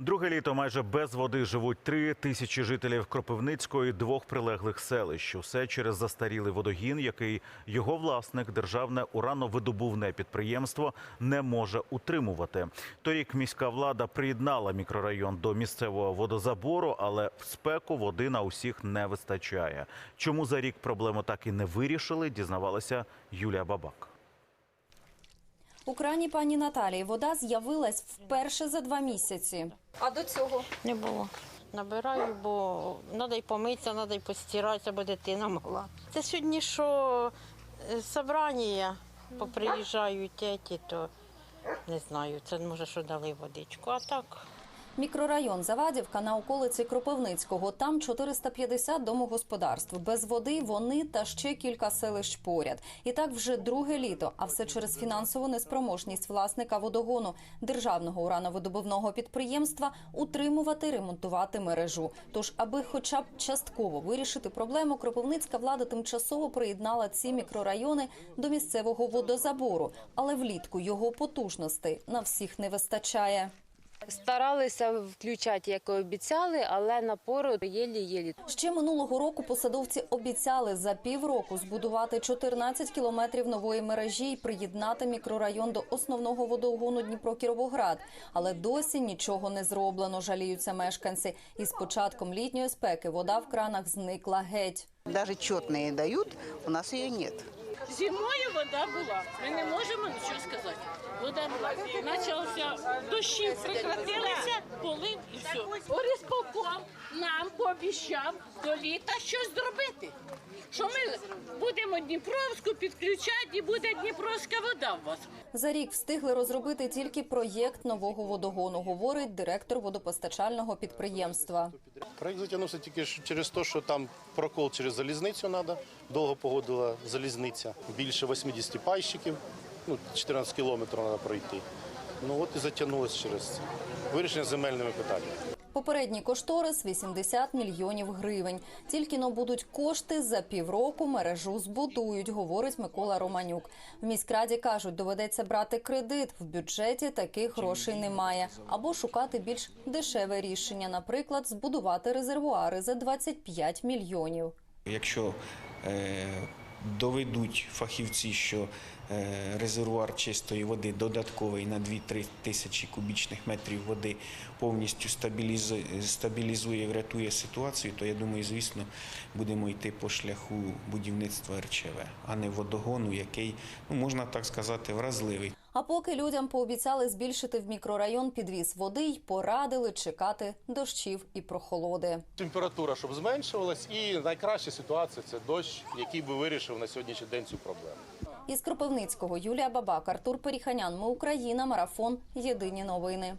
Друге літо майже без води живуть три тисячі жителів Кропивницького і двох прилеглих селищ. Усе через застарілий водогін, який його власник, державне урановидобувне підприємство, не може утримувати. Торік міська влада приєднала мікрорайон до місцевого водозабору, але в спеку води на усіх не вистачає. Чому за рік проблему так і не вирішили, дізнавалася Юлія Бабак. У крані пані Наталії вода з'явилась вперше за два місяці. А до цього Не було. Набираю, бо треба й помитися, треба й постиратися, бо дитина мала. Це сьогодні що е, собрання поприїжджають ті, то не знаю, це може, що дали водичку. А так мікрорайон Завадівка на околиці Кропивницького. Там 450 домогосподарств. Без води вони та ще кілька селищ поряд. І так вже друге літо. А все через фінансову неспроможність власника водогону державного урановидобувного підприємства утримувати, ремонтувати мережу. Тож, аби хоча б частково вирішити проблему, Кропивницька влада тимчасово приєднала ці мікрорайони до місцевого водозабору, але влітку його потужностей на всіх не вистачає. Старалися включати, як і обіцяли, але напору єлі-єлі. Ще минулого року посадовці обіцяли за півроку збудувати 14 кілометрів нової мережі і приєднати мікрорайон до основного водогону Дніпро-Кіровоград. Але досі нічого не зроблено, жаліються мешканці. І з початком літньої спеки вода в кранах зникла геть. Даже четные дают, у нас ее нет. Зимою вода була. Ми не можемо нічого сказати. Вода була. Почався дощі, прекратилися, полив і все. Орисполком нам пообіцяв до літа щось зробити. Що ми будемо Дніпровську підключати і буде Дніпровська вода у вас. За рік встигли розробити тільки проєкт нового водогону, говорить директор водопостачального підприємства. Проект затягнувся тільки через те, що там прокол через залізницю треба. Довго погодила залізниця. Більше 80 пайщиків, ну, 14 кілометрів треба пройти. Ну от і затягнулося через це. Вирішення земельними питаннями. Попередній кошторис 80 мільйонів гривень. Тільки но будуть кошти за півроку мережу збудують, говорить Микола Романюк. В міськраді кажуть, доведеться брати кредит. В бюджеті таких грошей немає. Або шукати більш дешеве рішення, наприклад, збудувати резервуари за 25 мільйонів. Якщо е, доведуть фахівці, що е, резервуар чистої води додатковий на 2-3 тисячі кубічних метрів води повністю стабілізує, врятує ситуацію, то я думаю, звісно, будемо йти по шляху будівництва РЧВ, а не водогону, який, ну можна так сказати, вразливий. А поки людям пообіцяли збільшити в мікрорайон підвіз води й порадили чекати дощів і прохолоди. Температура, щоб зменшувалась, і найкраща ситуація це дощ, який би вирішив на сьогоднішній день цю проблему. Із Кропивницького Юлія Бабак, Артур Періханян. Ми Україна. Марафон. Єдині новини.